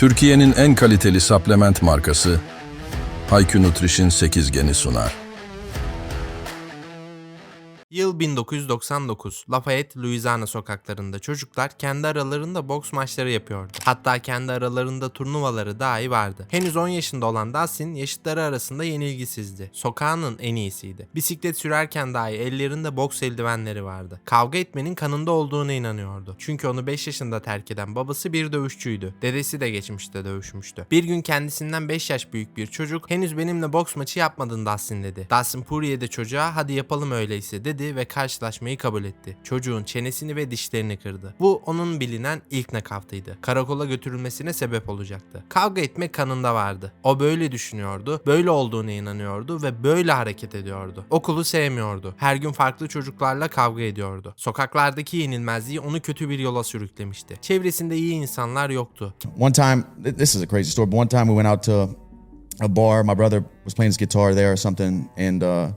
Türkiye'nin en kaliteli supplement markası Hayku Nutrition 8 geni sunar. Yıl 1999. Lafayette, Louisiana sokaklarında çocuklar kendi aralarında boks maçları yapıyordu. Hatta kendi aralarında turnuvaları dahi vardı. Henüz 10 yaşında olan Dustin yaşıtları arasında yenilgisizdi. Sokağının en iyisiydi. Bisiklet sürerken dahi ellerinde boks eldivenleri vardı. Kavga etmenin kanında olduğuna inanıyordu. Çünkü onu 5 yaşında terk eden babası bir dövüşçüydü. Dedesi de geçmişte dövüşmüştü. Bir gün kendisinden 5 yaş büyük bir çocuk henüz benimle boks maçı yapmadın Dustin dedi. Dustin Poirier de çocuğa hadi yapalım öyleyse dedi ve karşılaşmayı kabul etti. Çocuğun çenesini ve dişlerini kırdı. Bu onun bilinen ilk nakavtıydı. Karakola götürülmesine sebep olacaktı. Kavga etmek kanında vardı. O böyle düşünüyordu, böyle olduğuna inanıyordu ve böyle hareket ediyordu. Okulu sevmiyordu. Her gün farklı çocuklarla kavga ediyordu. Sokaklardaki yenilmezliği onu kötü bir yola sürüklemişti. Çevresinde iyi insanlar yoktu. One time, th- this is a crazy story, but one time we went out to a bar. My brother was playing his guitar there or something, and uh,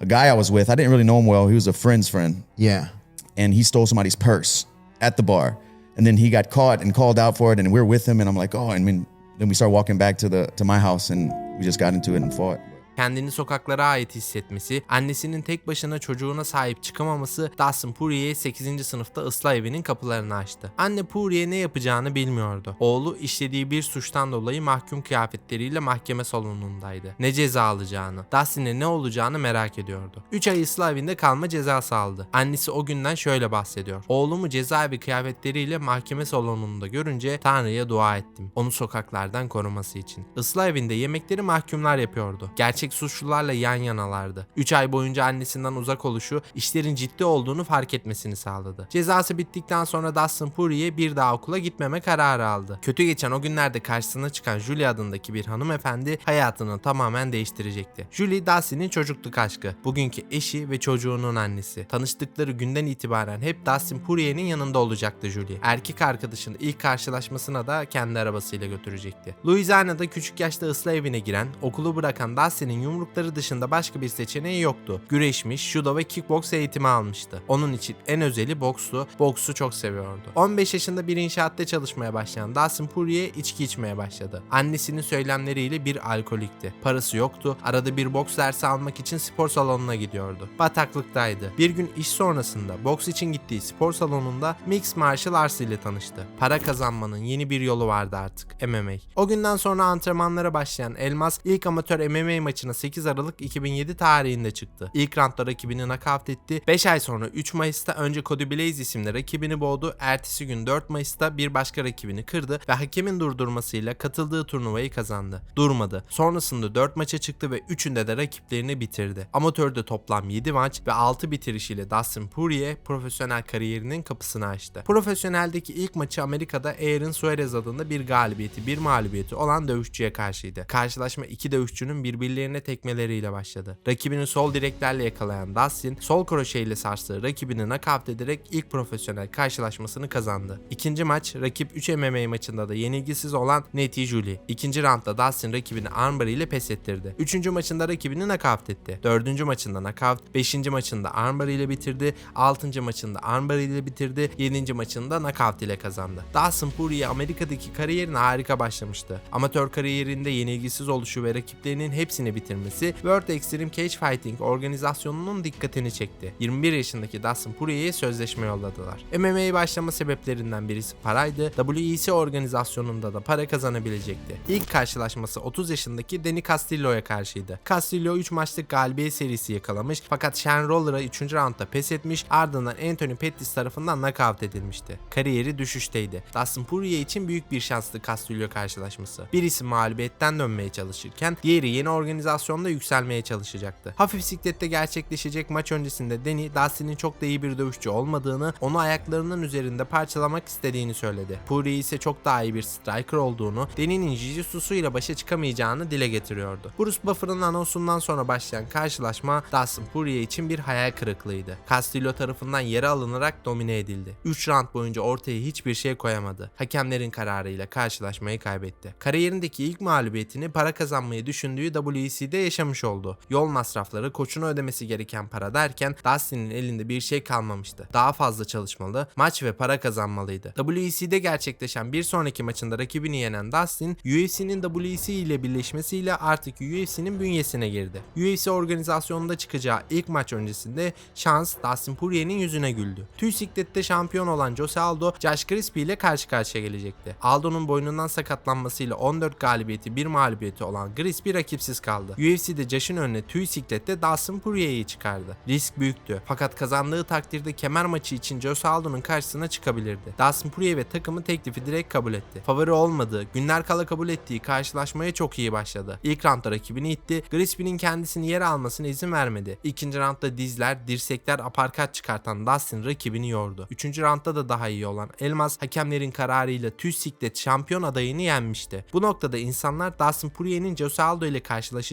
a guy I was with, I didn't really know him well. He was a friend's friend, Yeah. and he stole somebody's purse at the bar, and then he got caught and called out for it, and we are with him, and I'm like, oh, I mean, then we started walking back to the to my house, and we just got into it and fought. Kendini sokaklara ait hissetmesi, annesinin tek başına çocuğuna sahip çıkamaması Dustin Poirier'e 8. sınıfta ıslah evinin kapılarını açtı. Anne Poirier ne yapacağını bilmiyordu. Oğlu işlediği bir suçtan dolayı mahkum kıyafetleriyle mahkeme salonundaydı. Ne ceza alacağını, Dustin'e ne olacağını merak ediyordu. 3 ay ıslah evinde kalma cezası aldı. Annesi o günden şöyle bahsediyor. Oğlumu cezaevi kıyafetleriyle mahkeme salonunda görünce Tanrı'ya dua ettim. Onu sokaklardan koruması için. Islah evinde yemekleri mahkumlar yapıyordu. Gerçek suçlularla yan yanalardı. 3 ay boyunca annesinden uzak oluşu işlerin ciddi olduğunu fark etmesini sağladı. Cezası bittikten sonra Dustin Poirier bir daha okula gitmeme kararı aldı. Kötü geçen o günlerde karşısına çıkan Julie adındaki bir hanımefendi hayatını tamamen değiştirecekti. Julie Dustin'in çocukluk aşkı, bugünkü eşi ve çocuğunun annesi. Tanıştıkları günden itibaren hep Dustin Poirier'in yanında olacaktı Julie. Erkek arkadaşını ilk karşılaşmasına da kendi arabasıyla götürecekti. Louisiana'da küçük yaşta ıslah evine giren, okulu bırakan Dustin'in yumrukları dışında başka bir seçeneği yoktu. Güreşmiş, judo ve kickbox eğitimi almıştı. Onun için en özeli boksu, boksu çok seviyordu. 15 yaşında bir inşaatta çalışmaya başlayan Dustin Poirier içki içmeye başladı. Annesinin söylemleriyle bir alkolikti. Parası yoktu, arada bir boks dersi almak için spor salonuna gidiyordu. Bataklıktaydı. Bir gün iş sonrasında boks için gittiği spor salonunda Mixed Martial Arts ile tanıştı. Para kazanmanın yeni bir yolu vardı artık, MMA. O günden sonra antrenmanlara başlayan Elmas ilk amatör MMA maçına 8 Aralık 2007 tarihinde çıktı. İlk roundda rakibini nakavt etti. 5 ay sonra 3 Mayıs'ta önce Cody Blaze isimli rakibini boğdu. Ertesi gün 4 Mayıs'ta bir başka rakibini kırdı ve hakemin durdurmasıyla katıldığı turnuvayı kazandı. Durmadı. Sonrasında 4 maça çıktı ve 3'ünde de rakiplerini bitirdi. Amatörde toplam 7 maç ve 6 bitirişiyle Dustin Poirier profesyonel kariyerinin kapısını açtı. Profesyoneldeki ilk maçı Amerika'da Aaron Suarez adında bir galibiyeti, bir mağlubiyeti olan dövüşçüye karşıydı. Karşılaşma iki dövüşçünün birbirlerine tekmeleriyle başladı. Rakibini sol direklerle yakalayan Dustin, sol kroşeyle sarstığı rakibini nakavt ederek ilk profesyonel karşılaşmasını kazandı. İkinci maç, rakip 3 MMA maçında da yenilgisiz olan Nate Julie. İkinci roundda Dustin rakibini armbar ile pes ettirdi. Üçüncü maçında rakibini nakavt etti. Dördüncü maçında nakavt, beşinci maçında armbar ile bitirdi, altıncı maçında armbar ile bitirdi, yedinci maçında nakavt ile kazandı. Dustin Poirier Amerika'daki kariyerine harika başlamıştı. Amatör kariyerinde yenilgisiz oluşu ve rakiplerinin hepsini bitirmesi World Extreme Cage Fighting organizasyonunun dikkatini çekti. 21 yaşındaki Dustin Poirier'e sözleşme yolladılar. MMA'ye başlama sebeplerinden birisi paraydı. WEC organizasyonunda da para kazanabilecekti. İlk karşılaşması 30 yaşındaki Danny Castillo'ya karşıydı. Castillo 3 maçlık galibiyet serisi yakalamış fakat Shane Roller'a 3. roundda pes etmiş ardından Anthony Pettis tarafından knockout edilmişti. Kariyeri düşüşteydi. Dustin Poirier için büyük bir şanstı Castillo karşılaşması. Birisi mağlubiyetten dönmeye çalışırken diğeri yeni organizasyonda yükselmeye çalışacaktı. Hafif siklette gerçekleşecek maç öncesinde Danny Dustin'in çok da iyi bir dövüşçü olmadığını, onu ayaklarının üzerinde parçalamak istediğini söyledi. Poirier ise çok daha iyi bir striker olduğunu, Danny'nin jiu ile başa çıkamayacağını dile getiriyordu. Bruce Buffer'ın anonsundan sonra başlayan karşılaşma Dustin Poirier için bir hayal kırıklığıydı. Castillo tarafından yere alınarak domine edildi. 3 round boyunca ortaya hiçbir şey koyamadı. Hakemlerin kararıyla karşılaşmayı kaybetti. Kariyerindeki ilk mağlubiyetini para kazanmayı düşündüğü WEC WEC'de yaşamış oldu. Yol masrafları, koçuna ödemesi gereken para derken Dustin'in elinde bir şey kalmamıştı. Daha fazla çalışmalı, maç ve para kazanmalıydı. WEC'de gerçekleşen bir sonraki maçında rakibini yenen Dustin, UFC'nin WEC ile birleşmesiyle artık UFC'nin bünyesine girdi. UFC organizasyonunda çıkacağı ilk maç öncesinde şans Dustin Poirier'in yüzüne güldü. Tüy siklette şampiyon olan Jose Aldo, Josh Crispy ile karşı karşıya gelecekti. Aldo'nun boynundan sakatlanmasıyla 14 galibiyeti 1 mağlubiyeti olan Crispy rakipsiz kaldı. UFC'de Josh'ın önüne tüy siklette Dustin Poirier'i çıkardı. Risk büyüktü. Fakat kazandığı takdirde kemer maçı için Jose Aldo'nun karşısına çıkabilirdi. Dustin Poirier ve takımı teklifi direkt kabul etti. Favori olmadığı, günler kala kabul ettiği karşılaşmaya çok iyi başladı. İlk roundda rakibini itti. Crispy'nin kendisini yere almasına izin vermedi. İkinci roundda dizler, dirsekler, aparkat çıkartan Dustin rakibini yordu. Üçüncü roundda da daha iyi olan Elmas hakemlerin kararıyla tüy siklet şampiyon adayını yenmişti. Bu noktada insanlar Dustin Poirier'in Jose Aldo ile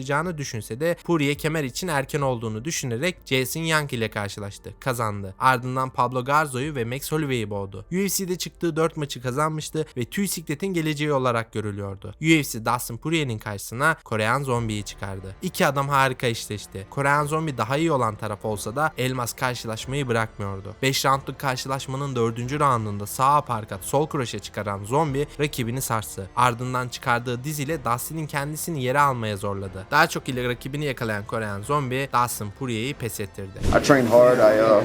karşılaşacağını düşünse de Poirier kemer için erken olduğunu düşünerek Jason Young ile karşılaştı. Kazandı. Ardından Pablo Garzo'yu ve Max Holloway'i boğdu. UFC'de çıktığı 4 maçı kazanmıştı ve tüy sikletin geleceği olarak görülüyordu. UFC Dustin Poirier'in karşısına Korean Zombie'yi çıkardı. İki adam harika eşleşti. Korean Zombie daha iyi olan taraf olsa da Elmas karşılaşmayı bırakmıyordu. 5 roundluk karşılaşmanın 4. roundunda sağ aparkat sol kroşe çıkaran Zombie rakibini sarstı. Ardından çıkardığı diz ile Dustin'in kendisini yere almaya zorladı. Daha çok ile rakibini yakalayan Korean Zombie Dustin Poirier'i pes ettirdi. I train hard. I uh,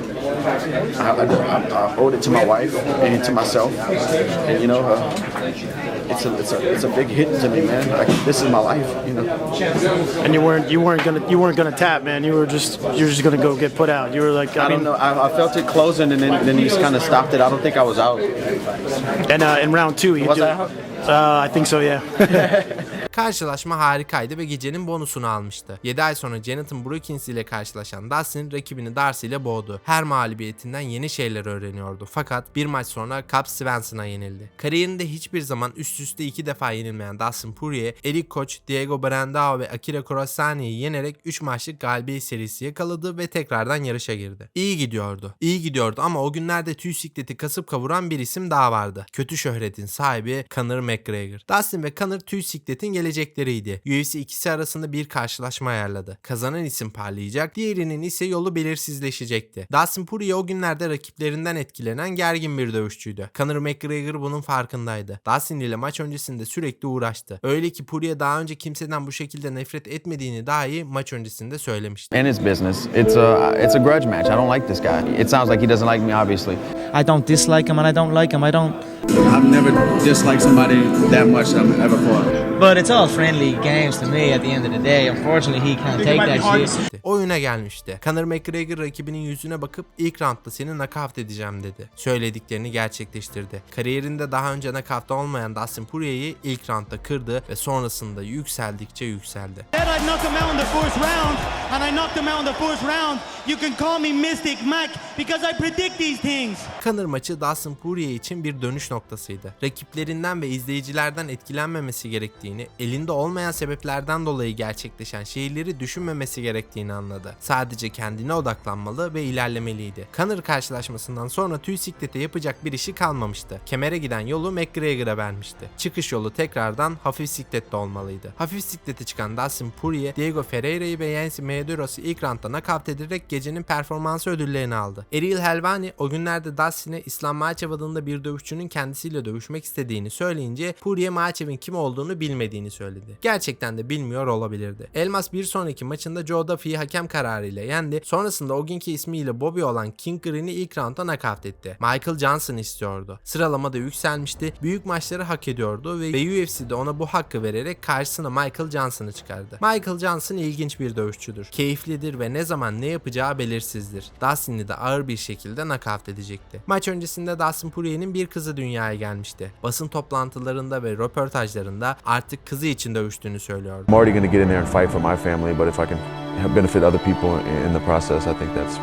I, I, I owed it to my wife and to myself, and you know, uh, it's a it's a it's a big hit to me, man. Like, this is my life, you know. And you weren't you weren't gonna you weren't gonna tap, man. You were just you were just gonna go get put out. You were like I, I mean, don't know. I, I felt it closing, and then then he just kind of stopped it. I don't think I was out. and uh, in round two, he Was did, I out? Uh, I think so, yeah. Karşılaşma harikaydı ve gecenin bonusunu almıştı. 7 ay sonra Jonathan Brookins ile karşılaşan Dustin rakibini Darcy ile boğdu. Her mağlubiyetinden yeni şeyler öğreniyordu. Fakat bir maç sonra Cap Svensson'a yenildi. Kariyerinde hiçbir zaman üst üste iki defa yenilmeyen Dustin Poirier, Eric Koch, Diego Brandao ve Akira Kurosani'yi yenerek 3 maçlık galibiyet serisi yakaladı ve tekrardan yarışa girdi. İyi gidiyordu. İyi gidiyordu ama o günlerde tüy sikleti kasıp kavuran bir isim daha vardı. Kötü şöhretin sahibi Conor McGregor. Dustin ve Conor tüy sikletin gelecekleriydi. UFC ikisi arasında bir karşılaşma ayarladı. Kazanan isim parlayacak, diğerinin ise yolu belirsizleşecekti. Dustin Poirier o günlerde rakiplerinden etkilenen gergin bir dövüşçüydü. Conor McGregor bunun farkındaydı. Dustin ile maç öncesinde sürekli uğraştı. Öyle ki Poirier daha önce kimseden bu şekilde nefret etmediğini dahi maç öncesinde söylemişti. in his business. It's a it's a grudge match. I don't like this guy. It sounds like he doesn't like me, obviously. I don't dislike him and I don't like him. I don't. I've never disliked somebody that much that I've ever fought. But it's all friendly games to me at the end of the day. Unfortunately, he can't take that shit. Oyuna gelmişti. Conor McGregor rakibinin yüzüne bakıp ilk roundda seni nakavt edeceğim dedi. Söylediklerini gerçekleştirdi. Kariyerinde daha önce nakavta olmayan Dustin Poirier'i ilk roundda kırdı ve sonrasında yükseldikçe yükseldi. said I knocked him out in the first round, and I knocked him out in the first round. You can call me Mystic Mac because I predict these things. Conor maçı Dustin Poirier için bir dönüş noktasıydı. Rakiplerinden ve izleyicilerden etkilenmemesi gerektiğini, elinde olmayan sebeplerden dolayı gerçekleşen şeyleri düşünmemesi gerektiğini anladı. Sadece kendine odaklanmalı ve ilerlemeliydi. Conor karşılaşmasından sonra tüy siklete yapacak bir işi kalmamıştı. Kemere giden yolu McGregor'a vermişti. Çıkış yolu tekrardan hafif siklette olmalıydı. Hafif siklete çıkan Dustin Poirier, Diego Ferreira'yı ve Yancy Medeiros ilk roundda nakavt ederek gecenin performansı ödüllerini aldı. Eril Helvani o günlerde Dustin'e İslam Makhachev adında bir dövüşçünün kendisiyle dövüşmek istediğini söyleyince Poirier Makhachev'in kim olduğunu bilmediğini söyledi. Gerçekten de bilmiyor olabilirdi. Elmas bir sonraki maçında Joe Duffy'yi hakem kararıyla yendi. Sonrasında o günkü ismiyle Bobby olan King Green'i ilk roundda nakavt etti. Michael Johnson istiyordu. Sıralamada yükselmişti. Büyük maçları hak ediyordu ve, UFC'de ona bu hakkı vererek karşısına Michael Johnson'ı çıkardı. Michael Johnson ilginç bir dövüşçüdür. Keyiflidir ve ne zaman ne yapacağı belirsizdir. Dustin'i de ağır bir şekilde nakavt edecekti. Maç öncesinde Dustin Poirier'in bir kızı dünyaya gelmişti. Basın toplantılarında ve röportajlarında artık kızı için dövüştüğünü söylüyordu. I'm already going to get in there and fight for my family, but if I can benefit other people in the process, I think that's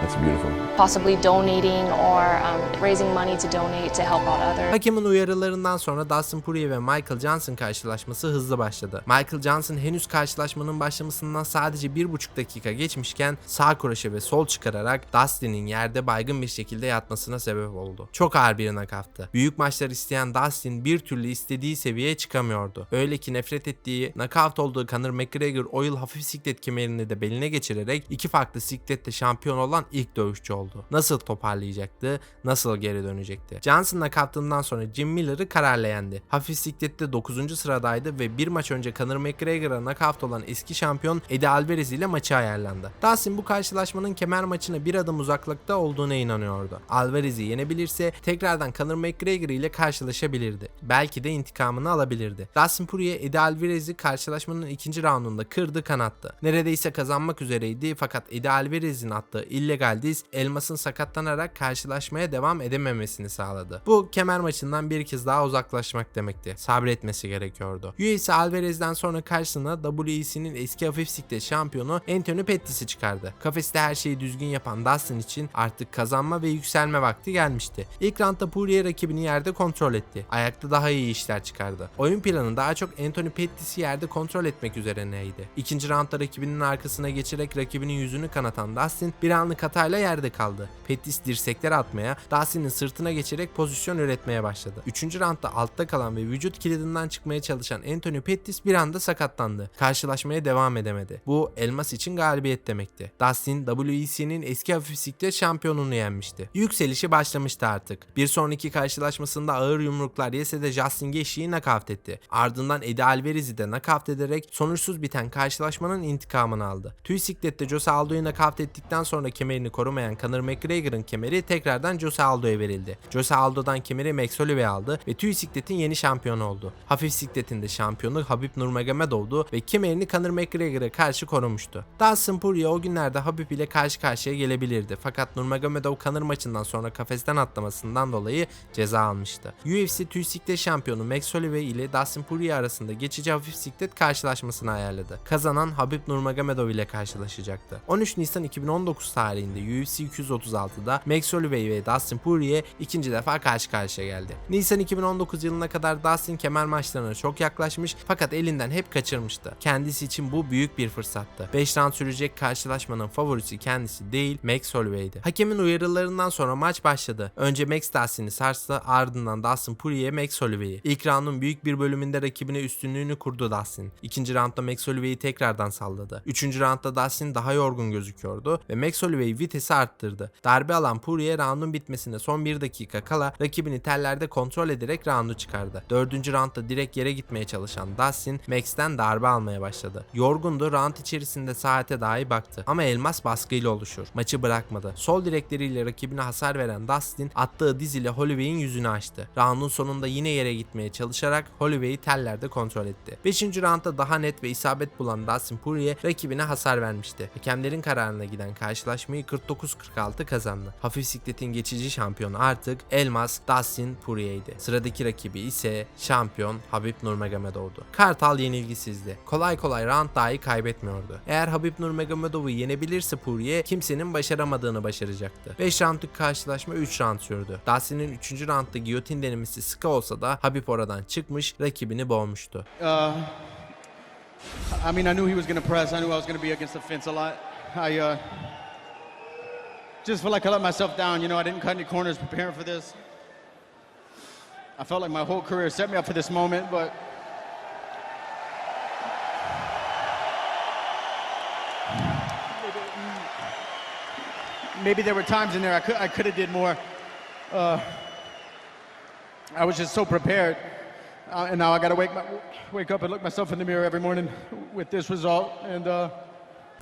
That's beautiful. possibly donating or um, raising money to donate to help out others. Hakemin uyarılarından sonra Dustin Poirier ve Michael Johnson karşılaşması hızlı başladı. Michael Johnson henüz karşılaşmanın başlamasından sadece bir buçuk dakika geçmişken sağ kroşe ve sol çıkararak Dustin'in yerde baygın bir şekilde yatmasına sebep oldu. Çok ağır bir nakaftı. Büyük maçlar isteyen Dustin bir türlü istediği seviyeye çıkamıyordu. Öyle ki nefret ettiği, nakavt olduğu Conor McGregor o yıl hafif siklet kemerini de beline geçirerek iki farklı siklette şampiyon olan ilk dövüşçü oldu. Nasıl toparlayacaktı, nasıl geri dönecekti? Johnson nakavtından sonra Jim Miller'ı kararla. Hafif siklette 9. sıradaydı ve bir maç önce Conor McGregor'a nakavt olan eski şampiyon Eddie Alvarez ile maçı ayarlandı. Dustin bu karşılaşmanın kemer maçına bir adım uzaklıkta olduğuna inanıyordu. Alvarez'i yenebilirse tekrardan Conor McGregor ile karşılaşabilirdi. Belki de intikamını alabilirdi. Dustin Poirier Eddie Alvarez'i karşılaşmanın ikinci raundunda kırdı kanattı. Neredeyse kazanmak üzereydi fakat Eddie Alvarez'in attığı illegal diz Elmas'ın sakatlanarak karşılaşmaya devam edememesini sağladı. Bu kemer maçından bir kez daha uzaklaşmak demekti. Sabretmesi gerekiyordu. UFC Alvarez'den sonra karşısına WEC'nin eski hafif siklet şampiyonu Anthony Pettis'i çıkardı. Kafeste her şeyi düzgün yapan Dustin için artık kazanma ve yükselme vakti gelmişti. İlk roundda Poirier rakibini yerde kontrol etti. Ayakta daha iyi işler çıkardı. Oyun planı daha çok Anthony Pettis'i yerde kontrol etmek üzerineydi. İkinci roundda rakibinin arkasına geçerek rakibinin yüzünü kanatan Dustin bir anlık hatayla yerde kaldı. Pettis dirsekler atmaya, Dustin'in sırtına geçerek pozisyon üretmeye başladı. Üçüncü roundda altta kalan ve vücut kilidinden çıkmaya çalışan Anthony Pettis bir anda sakatlandı. Karşılaşmaya devam edemedi. Bu Elmas için galibiyet demekti. Dustin WEC'nin eski hafif siklet şampiyonunu yenmişti. Yükselişi başlamıştı artık. Bir sonraki karşılaşmasında ağır yumruklar yese de Justin Gaethje'yi nakavt etti. Ardından Eddie Alvarez'i de nakavt ederek sonuçsuz biten karşılaşmanın intikamını aldı. Tüy siklette Jose Aldo'yu nakavt ettikten sonra kemerini korumayan Conor McGregor'ın kemeri tekrardan Jose Aldo'ya verildi. Jose Aldo'dan kemeri Max Holloway aldı ve tüy sikletin yeni şampiyonu oldu. Hafif sikletin de şampiyonu Habib Nurmagomedov'du ve kemerini Conor McGregor'a karşı korumuştu. Dustin Poirier o günlerde Habib ile karşı karşıya gelebilirdi fakat Nurmagomedov Conor maçından sonra kafesten atlamasından dolayı ceza almıştı. UFC tüy siklet şampiyonu Max Holloway ile Dustin Poirier arasında geçici hafif siklet karşılaşmasını ayarladı. Kazanan Habib Nurmagomedov ile karşılaşacaktı. 13 Nisan 2019 tarihinde UFC 236'da Max Holloway ve Dustin Poirier ikinci defa karşı karşıya geldi. Nisan 2019 yılına kadar Dustin kemer maçlarına çok yaklaşmış fakat elinden hep kaçırmıştı. Kendisi için bu büyük bir fırsattı. 5 round sürecek karşılaşmanın favorisi kendisi değil Max Holloway'di. Hakemin uyarılarından sonra maç başladı. Önce Max Dustin'i sarstı ardından Dustin Poirier Max Holloway'i. İlk roundun büyük bir bölümünde rakibine üstünlüğünü kurdu Dustin. İkinci roundda Max Holloway'i tekrardan salladı. Üçüncü roundda Dustin daha yorgun gözüküyordu ve Max Holloway vitesi arttırdı. Darbe alan Poirier roundun bitmesine son bir dakika kala rakibini tellerde kontrol ederek roundu çıkardı. Dördüncü roundda direkt yere gitmeye çalışan Dustin Max'ten darbe almaya başladı. Yorgundu round içerisinde saate dahi baktı ama elmas baskıyla oluşur. Maçı bırakmadı. Sol direkleriyle rakibine hasar veren Dustin attığı diz ile Holloway'in yüzünü açtı. Roundun sonunda yine yere gitmeye çalışarak Holloway'i tellerde kontrol etti. 5. roundda daha net ve isabet bulan Dustin Poirier rakibine hasar vermişti. Hakemlerin kararına giden karşılaşmayı 49-46 kazandı. Hafif sikletin geçici şampiyonu artık Elmas Dustin Poirier'di. Sıradaki rakibi ise şampiyon Habib Nurmagomedov'du. Kartal yenilgisizdi. Kolay kolay round dahi kaybetmiyordu. Eğer Habib Nurmagomedov'u yenebilirse Poirier kimsenin başaramadığını başaracaktı. 5 roundluk karşılaşma 3 round sürdü. Dustin'in 3. roundda giyotin denemesi sıkı olsa da Habib oradan çıkmış rakibini boğmuştu. Uh, I mean, I knew he was going to press. I knew I was going to be against the fence a lot. I uh, just feel like I let myself down. You know, I didn't cut any corners preparing for this. I felt like my whole career set me up for this moment, but maybe there were times in there I could I could have did more. Uh, I was just so prepared, uh, and now I got to wake my, wake up and look myself in the mirror every morning with this result. And uh,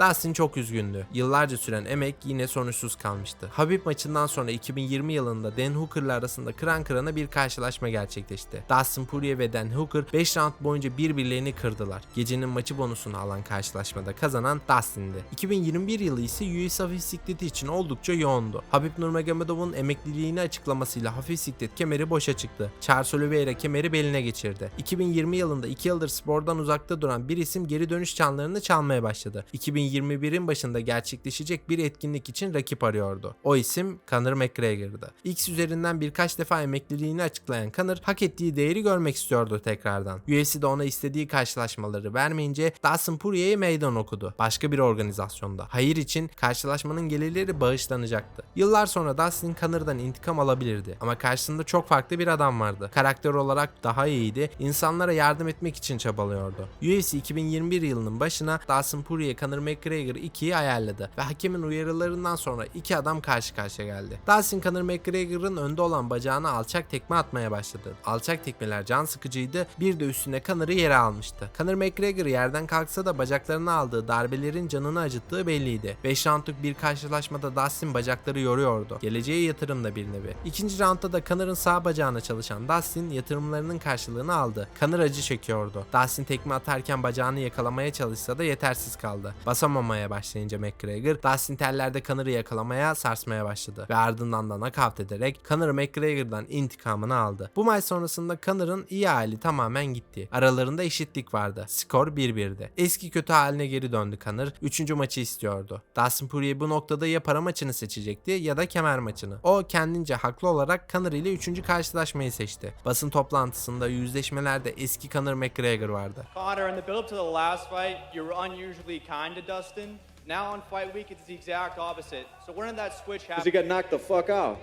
Dustin çok üzgündü. Yıllarca süren emek yine sonuçsuz kalmıştı. Habib maçından sonra 2020 yılında Dan Hooker'la arasında kıran kırana bir karşılaşma gerçekleşti. Dustin Poirier ve Dan Hooker 5 round boyunca birbirlerini kırdılar. Gecenin maçı bonusunu alan karşılaşmada kazanan Dustin'di. 2021 yılı ise UFC hafif sikleti için oldukça yoğundu. Habib Nurmagomedov'un emekliliğini açıklamasıyla hafif siklet kemeri boşa çıktı. Charles Oliveira kemeri beline geçirdi. 2020 yılında 2 yıldır spordan uzakta duran bir isim geri dönüş çanlarını çalmaya başladı. 2020 2021'in başında gerçekleşecek bir etkinlik için rakip arıyordu. O isim Conor McGregor'dı. X üzerinden birkaç defa emekliliğini açıklayan Conor hak ettiği değeri görmek istiyordu tekrardan. UFC'de ona istediği karşılaşmaları vermeyince Dustin Poirier'e meydan okudu. Başka bir organizasyonda. Hayır için karşılaşmanın gelirleri bağışlanacaktı. Yıllar sonra Dustin Conor'dan intikam alabilirdi. Ama karşısında çok farklı bir adam vardı. Karakter olarak daha iyiydi. İnsanlara yardım etmek için çabalıyordu. UFC 2021 yılının başına Dustin Poirier Conor McGregor 2'yi ayarladı ve hakemin uyarılarından sonra iki adam karşı karşıya geldi. Dustin Conor McGregor'ın önde olan bacağına alçak tekme atmaya başladı. Alçak tekmeler can sıkıcıydı. Bir de üstüne Conor'ı yere almıştı. Conor McGregor yerden kalksa da bacaklarına aldığı darbelerin canını acıttığı belliydi. 5 roundluk bir karşılaşmada Dustin bacakları yoruyordu. Geleceğe yatırım da bir nevi. İkinci roundda da Conor'ın sağ bacağına çalışan Dustin yatırımlarının karşılığını aldı. Conor acı çekiyordu. Dustin tekme atarken bacağını yakalamaya çalışsa da yetersiz kaldı. Basamamaya başlayınca McGregor, Dustin tellerde Conor'ı yakalamaya, sarsmaya başladı. Ve ardından da nakavt ederek Conor McGregor'dan intikamını aldı. Bu maç sonrasında Conor'ın iyi hali tamamen gitti. Aralarında eşitlik vardı. Skor 1-1'di. Eski kötü haline geri döndü Conor. Üçüncü maçı istiyordu. Dustin Poirier bu noktada ya para maçını seçecekti ya da kemer maçını. O kendince haklı olarak Conor ile üçüncü karşılaşmayı seçti. Basın toplantısında yüzleşmelerde eski Conor McGregor vardı. Connor, in the build to the last fight, you were unusually kind to Dustin. Now on fight week, it's the exact opposite. So when did that switch happen? He got knocked the fuck out.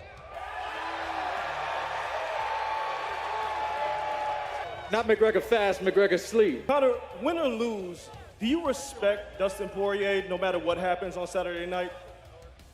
Not McGregor fast, McGregor sleep. Connor, win or lose, do you respect Dustin Poirier no matter what happens on Saturday night?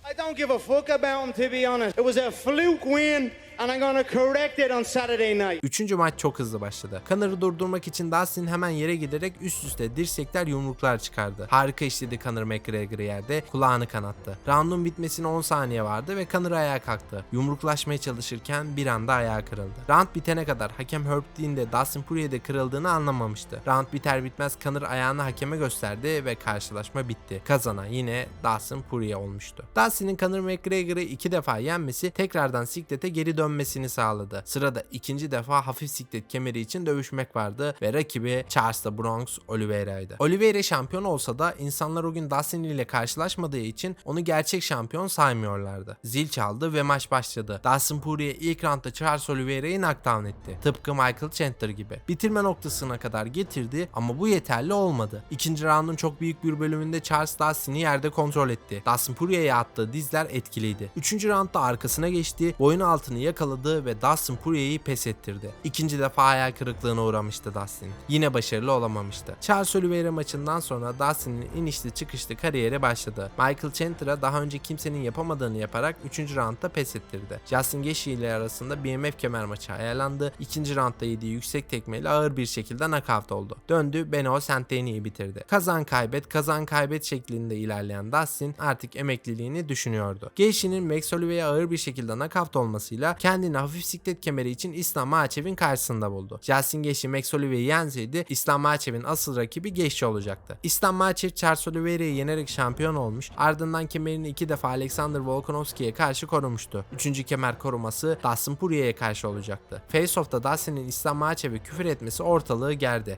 I don't give a fuck about him, to be honest. It was a fluke win, and I'm gonna correct it on Saturday night. Üçüncü maç çok hızlı başladı. Connor'ı durdurmak için Dustin hemen yere giderek üst üste dirsekler yumruklar çıkardı. Harika işledi Conor McGregor'ı yerde, kulağını kanattı. Roundun bitmesine 10 saniye vardı ve Conor ayağa kalktı. Yumruklaşmaya çalışırken bir anda ayağı kırıldı. Round bitene kadar hakem Herb Dean de Dustin Poirier'de kırıldığını anlamamıştı. Round biter bitmez Conor ayağını hakeme gösterdi ve karşılaşma bitti. Kazanan yine Dustin Poirier olmuştu. Dustin'in Conor McGregor'ı iki defa yenmesi tekrardan siklete geri dönmesini sağladı. Sırada ikinci defa hafif siklet kemeri için dövüşmek vardı ve rakibi Charles the Bronx Oliveira'ydı. Oliveira şampiyon olsa da insanlar o gün Dustin ile karşılaşmadığı için onu gerçek şampiyon saymıyorlardı. Zil çaldı ve maç başladı. Dustin Poirier ilk roundda Charles Oliveira'yı knockdown etti. Tıpkı Michael Chandler gibi. Bitirme noktasına kadar getirdi ama bu yeterli olmadı. İkinci roundun çok büyük bir bölümünde Charles Dustin'i yerde kontrol etti. Dustin Poirier'e attığı dizler etkiliydi. Üçüncü roundda arkasına geçti, boyun altını yakaladı ve Dustin Poirier'i pes ettirdi. İkinci defa hayal kırıklığına uğramıştı Dustin. Yine başarılı olamamıştı. Charles Oliveira maçından sonra Dustin'in inişli çıkışlı kariyeri başladı. Michael Chandler'a daha önce kimsenin yapamadığını yaparak 3. roundda pes ettirdi. Justin Gaethje ile arasında BMF kemer maçı ayarlandı. İkinci roundda yediği yüksek tekmeyle ağır bir şekilde knockout oldu. Döndü Beno Santeni'yi bitirdi. Kazan kaybet kazan kaybet şeklinde ilerleyen Dustin artık emekliliğini düşünüyordu. Gaethje'nin Max Holloway'e ağır bir şekilde knockout olmasıyla kendini hafif siklet kemeri için İslam Makhav'in karşısında buldu. Justin Gaethje Max Holloway'i yenseydi İslam Makhev'in asıl rakibi Gaethje olacaktı. İslam Makhav Charles Oliveira'yı yenerek şampiyon olmuş ardından kemerini iki defa Alexander Volkanovski'ye karşı korumuştu. Üçüncü kemer koruması Dustin Poirier'e karşı olacaktı. Face Off'ta Dustin'in İslam Makhev'e küfür etmesi ortalığı gerdi.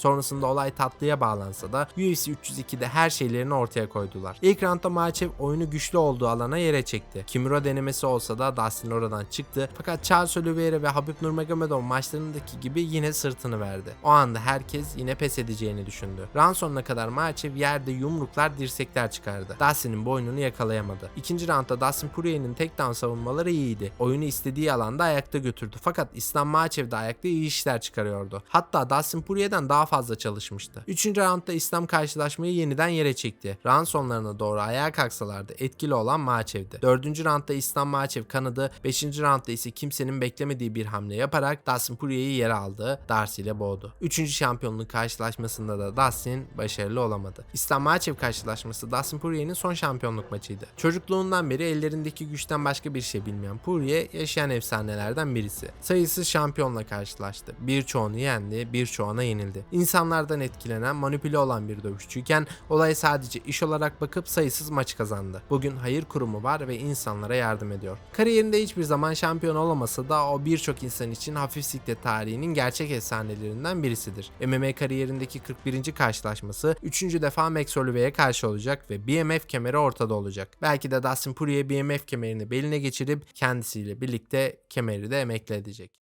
Sonrasında olay tatlıya bağlansa da UFC 302'de her şeylerini ortaya koydular. İlk roundda Makhachev oyunu güçlü olduğu alana yere çekti. Kimura denemesi olsa da Dustin oradan çıktı. Fakat Charles Oliveira ve Habib Nurmagomedov maçlarındaki gibi yine sırtını verdi. O anda herkes yine pes edeceğini düşündü. Round sonuna kadar Makhachev yerde yumruklar dirsekler çıkardı. Dustin'in boynunu yakalayamadı. İkinci roundda Dustin Poirier'in takedown savunmaları iyiydi. Oyunu istediği alanda ayakta götürdü. Fakat İslam Makhachev de ayakta iyi işler çıkarıyordu. Hatta Dustin Poirier'den daha fazla çalışmıştı. Üçüncü roundda İslam karşılaşmayı yeniden yere çekti. Round sonlarına doğru ayağa kalksalardı etkili olan Maçev'di. Dördüncü roundda İslam Maçev kanadı, beşinci roundda ise kimsenin beklemediği bir hamle yaparak Dustin Poirier'i yere aldı, Darcy ile boğdu. Üçüncü şampiyonluk karşılaşmasında da Dustin başarılı olamadı. İslam Maçev karşılaşması Dustin Poirier'in son şampiyonluk maçıydı. Çocukluğundan beri ellerindeki güçten başka bir şey bilmeyen Poirier yaşayan efsanelerden birisi. Sayısız şampiyonla karşılaştı. Birçoğunu yendi, birçoğuna yenildi. İnsanlardan etkilenen, manipüle olan bir dövüşçüyken olaya sadece iş olarak bakıp sayısız maç kazandı. Bugün hayır kurumu var ve insanlara yardım ediyor. Kariyerinde hiçbir zaman şampiyon olamasa da o birçok insan için hafif siklet tarihinin gerçek efsanelerinden birisidir. MMA kariyerindeki 41. karşılaşması 3. defa Max Holloway'e karşı olacak ve BMF kemeri ortada olacak. Belki de Dustin Poirier BMF kemerini beline geçirip kendisiyle birlikte kemeri de emekli edecek.